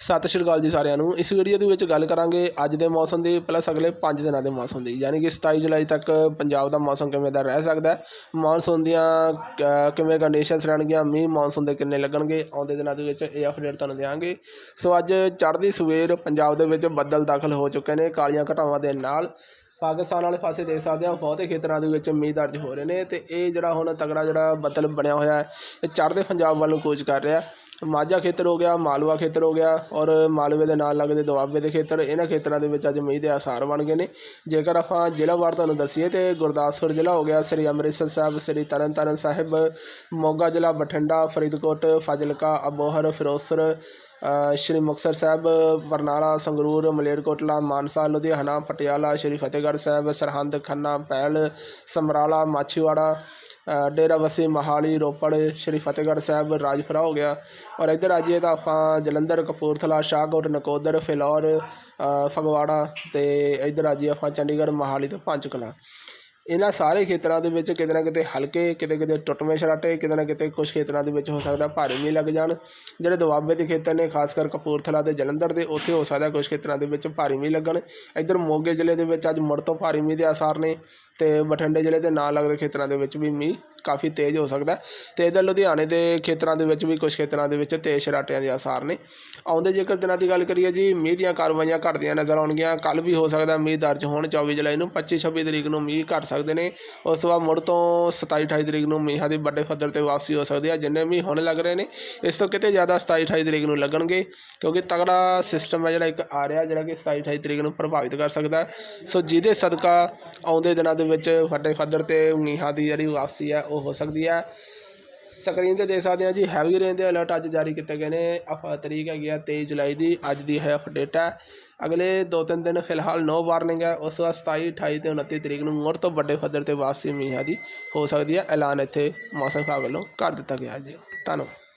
ਸਤਿ ਸ਼੍ਰੀ ਅਕਾਲ ਜੀ ਸਾਰਿਆਂ ਨੂੰ। ਇਸ ਵੀਡੀਓ ਦੇ ਵਿੱਚ ਗੱਲ ਕਰਾਂਗੇ ਅੱਜ ਦੇ ਮੌਸਮ ਦੀ ਪਲੱਸ ਅਗਲੇ 5 ਦਿਨਾਂ ਦੇ ਮੌਸਮ ਦੀ। ਯਾਨੀ ਕਿ 27 ਜੁਲਾਈ ਤੱਕ ਪੰਜਾਬ ਦਾ ਮੌਸਮ ਕਿਵੇਂ ਦਾ ਰਹਿ ਸਕਦਾ ਹੈ? ਮੌਨਸੂਨ ਦੀਆਂ ਕ- ਕਿਵੇਂ ਕੰਡੀਸ਼ਨਸ ਰਹਿਣਗੀਆਂ? ਮੀਂਹ ਮੌਨਸੂਨ ਦੇ ਕਿੰਨੇ ਲੱਗਣਗੇ? ਆਉਂਦੇ ਦਿਨਾਂ ਦੇ ਵਿੱਚ ਇਹ ਅਪਡੇਟ ਤੁਹਾਨੂੰ ਦਿਆਂਗੇ। ਸੋ ਅੱਜ ਚੜ੍ਹਦੀ ਸਵੇਰ ਪੰਜਾਬ ਦੇ ਵਿੱਚ ਬੱਦਲ ਦਾਖਲ ਹੋ ਚੁੱਕੇ ਨੇ ਕਾਲੀਆਂ ਘਟਾਵਾਂ ਦੇ ਨਾਲ। ਪਾਕਿਸਤਾਨ ਵਾਲੇ ਪਾਸੇ ਦੇਖ ਸਕਦੇ ਹਾਂ, ਬਹੁਤੇ ਖੇਤਰਾਂ ਦੇ ਵਿੱਚ ਮੀਂਹ ਦਰਜ ਹੋ ਰਹੇ ਨੇ ਤੇ ਇਹ ਜਿਹੜਾ ਹੁਣ ਤਗੜਾ ਜਿਹੜਾ ਬੱਦਲ ਬਣਿਆ ਹੋਇਆ ਹੈ, ਇਹ ਚੜ੍ਹਦੇ ਪੰਜਾਬ ਵੱਲ ਨੂੰ ਕੂਚ ਕਰ ਰਿਹਾ ਮਾਝਾ ਖੇਤਰ ਹੋ ਗਿਆ, ਮਾਲਵਾ ਖੇਤਰ ਹੋ ਗਿਆ ਔਰ ਮਾਲਵੇ ਦੇ ਨਾਲ ਲੱਗਦੇ ਦੁਆਬੇ ਦੇ ਖੇਤਰ, ਇਹਨਾਂ ਖੇਤਰਾਂ ਦੇ ਵਿੱਚ ਅੱਜ ਮੀਂਹ ਦੇ ਆਸਾਰ ਬਣ ਗਏ ਨੇ। ਜੇਕਰ ਆਪਾਂ ਜ਼ਿਲ੍ਹਾ ਵਾਰ ਤੁਹਾਨੂੰ ਦੱਸੀਏ ਤੇ ਗੁਰਦਾਸਪੁਰ ਜ਼ਿਲ੍ਹਾ ਹੋ ਗਿਆ, ਸ੍ਰੀ ਅੰਮ੍ਰਿਤਸਰ ਸਾਹਿਬ, ਸ੍ਰੀ ਤਰਨਤਾਰਨ ਸਾਹਿਬ, ਮੋਗਾ ਜ਼ਿਲ੍ਹਾ ਬਠਿੰਡਾ, ਫਰੀਦਕੋਟ, ਫਾਜ਼ਿਲਕਾ, ਅਬੋਹਰ, ਫਿਰੋਜ਼ਪੁਰ ਸ਼੍ਰੀ ਮੁਕਤਸਰ ਸਾਹਿਬ, ਬਰਨਾਲਾ, ਸੰਗਰੂਰ, ਮਲੇਰਕੋਟਲਾ, ਮਾਨਸਾ, ਲੁਧਿਆਣਾ, ਪਟਿਆਲਾ, ਸ਼੍ਰੀ ਫਤਿਹਗੜ੍ਹ ਸਾਹਿਬ, ਸਰਹੰਦ, ਖੰਨਾ ਪਹਿਲ ਸਮਰਾਲਾ, ਮਾਛੀਵਾੜਾ ਡੇਰਾ ਡੇਰਾਬੱਸੀ, ਮਹਾਲੀ, ਰੋਪੜ, ਸ਼੍ਰੀ ਫਤਿਹਗੜ੍ਹ ਸਾਹਿਬ ਰਾਜਪੁਰਾ ਹੋ ਗਿਆ। ਔਰ ਇੱਧਰ ਆ ਜਾਈਏ ਤਾਂ ਆਪਾਂ ਜਲੰਧਰ, ਕਪੂਰਥਲਾ, ਸ਼ਾਹਕੋਟ, ਨਕੋਦਰ, ਫਿਲੌਰ ਫਗਵਾੜਾ ਤੇ ਇੱਧਰ ਆ ਜਾਈਏ ਆਪਾਂ ਚੰਡੀਗੜ੍ਹ, ਮਹਾਲੀ ਤੇ ਪੰਚਕਲਾ ਇਹਨਾਂ ਸਾਰੇ ਖੇਤਰਾਂ ਦੇ ਵਿੱਚ ਕਿਤੇ ਨਾ ਕਿਤੇ ਹਲਕੇ, ਕਿਤੇ ਕਿਤੇ ਟੁੱਟਵੇਂ ਛਰਾਟੇ ਕਿਤੇ ਨਾ ਕਿਤੇ ਕੁਝ ਖੇਤਰਾਂ ਦੇ ਵਿੱਚ ਹੋ ਸਕਦਾ ਭਾਰੀ ਮੀਂਹ ਲੱਗ ਜਾਣ। ਜਿਹੜੇ ਦੁਆਬੇ ਦੇ ਖੇਤਰ ਨੇ, ਖਾਸ ਕਰ ਕਪੂਰਥਲਾ ਤੇ ਜਲੰਧਰ ਦੇ, ਉੱਥੇ ਹੋ ਸਕਦਾ ਕੁਝ ਖੇਤਰਾਂ ਦੇ ਵਿੱਚ ਭਾਰੀ ਮੀਂਹ ਲੱਗਣ। ਇੱਧਰ ਮੋਗੇ ਜ਼ਿਲ੍ਹੇ ਦੇ ਵਿੱਚ ਅੱਜ ਮੁੜ ਤੋਂ ਭਾਰੀ ਮੀਂਹ ਦੇ ਆਸਾਰ ਨੇ ਤੇ ਬਠਿੰਡੇ ਜ਼ਿਲ੍ਹੇ ਦੇ ਨਾਲ ਲੱਗਦੇ ਖੇਤਰਾਂ ਦੇ ਵਿੱਚ ਵੀ ਮੀਂਹ ਕਾਫੀ ਤੇਜ਼ ਹੋ ਸਕਦਾ ਹੈ। ਤੇ ਇੱਧਰ ਲੁਧਿਆਣੇ ਦੇ ਖੇਤਰਾਂ ਦੇ ਵਿੱਚ ਵੀ ਕੁਝ ਖੇਤਰਾਂ ਦੇ ਵਿੱਚ ਤੇਜ਼ ਸ਼ਰਾਟਿਆਂ ਦੇ ਆਸਾਰ ਨੇ। ਆਉਂਦੇ ਜੇਕਰ ਦਿਨਾਂ ਦੀ ਗੱਲ ਕਰੀਏ ਜੀ, ਮੀਂਹ ਦੀਆਂ ਕਾਰਵਾਈਆਂ ਘਟਦੀਆਂ ਨਜ਼ਰ ਆਉਣਗੀਆਂ। ਕੱਲ ਵੀ ਹੋ ਸਕਦਾ ਮੀਂਹ ਦਰਜ ਹੋਣ। 24 ਜੁਲਾਈ ਨੂੰ 25 26 ਤਰੀਕ ਨੂੰ ਮੀਂਹ ਘਟ ਸਕਦੇ ਨੇ। ਉਸ ਤੋਂ ਬਾਅਦ ਮੁੜ ਤੋਂ 27 28 ਤਰੀਕ ਨੂੰ ਮੀਂਹਾਂ ਦੀ ਵੱਡੇ ਪੱਧਰ ਤੇ ਵਾਪਸੀ ਹੋ ਸਕਦੀ ਹੈ। ਜਿੰਨੇ ਮੀਂਹ ਹੁਣ ਲੱਗ ਰਹੇ ਨੇ, ਇਸ ਤੋਂ ਕਿਤੇ ਜ਼ਿਆਦਾ 27 28 ਤਰੀਕ ਨੂੰ ਲੱਗਣਗੇ। ਕਿਉਂਕਿ ਤਗੜਾ ਸਿਸਟਮ ਹੈ ਜਿਹੜਾ ਇੱਕ ਆ ਰਿਹਾ, ਜਿਹੜਾ ਕਿ 27 28 ਤਰੀਕ ਨੂੰ ਪ੍ਰਭਾਵਿਤ ਕਰ ਸਕਦਾ ਸੋ ਜਿਹਦੇ ਸਦਕਾ ਆਉਂਦੇ ਦਿਨਾਂ ਦੇ ਵਿੱਚ ਵੱਡੇ ਪੱਧਰ ਤੇ ਮੀਂਹਾਂ ਦੀ ਜਿਹੜੀ ਵਾਪਸੀ ਹੈ ਉਹ ਹੋ ਸਕਦੀ ਹੈ ਸਕਰੀਨ ਤੇ ਦੇਖ ਸਕਦੇ ਹਾਂ ਜੀ ਹੈਵੀ ਰੇਨ ਦੇ ਅਲਰਟ ਅੱਜ ਜਾਰੀ ਕੀਤੇ ਗਏ ਨੇ। ਆਪਾਂ ਤਰੀਕ ਹੈਗੀ ਆ 23 ਜੁਲਾਈ ਦੀ, ਅੱਜ ਦੀ ਹੈ ਅਪਡੇਟ ਹੈ ਅਗਲੇ 2-3 ਦਿਨ ਫਿਲਹਾਲ ਨੋ ਵਾਰਨਿੰਗ ਹੈ ਉਸ ਤੋਂ ਬਾਅਦ 27 28 ਤੇ 29 ਤਰੀਕ ਨੂੰ ਮੁੜ ਤੋਂ ਵੱਡੇ ਪੱਧਰ ਤੇ ਵਾਪਸੀ ਮੀਂਹਾਂ ਦੀ ਹੋ ਸਕਦੀ ਹੈ ਐਲਾਨ ਇੱਥੇ ਮੌਸਮ ਵਿਭਾਗ ਵੱਲੋਂ ਕਰ ਦਿੱਤਾ ਗਿਆ ਜੀ। ਧੰਨਵਾਦ।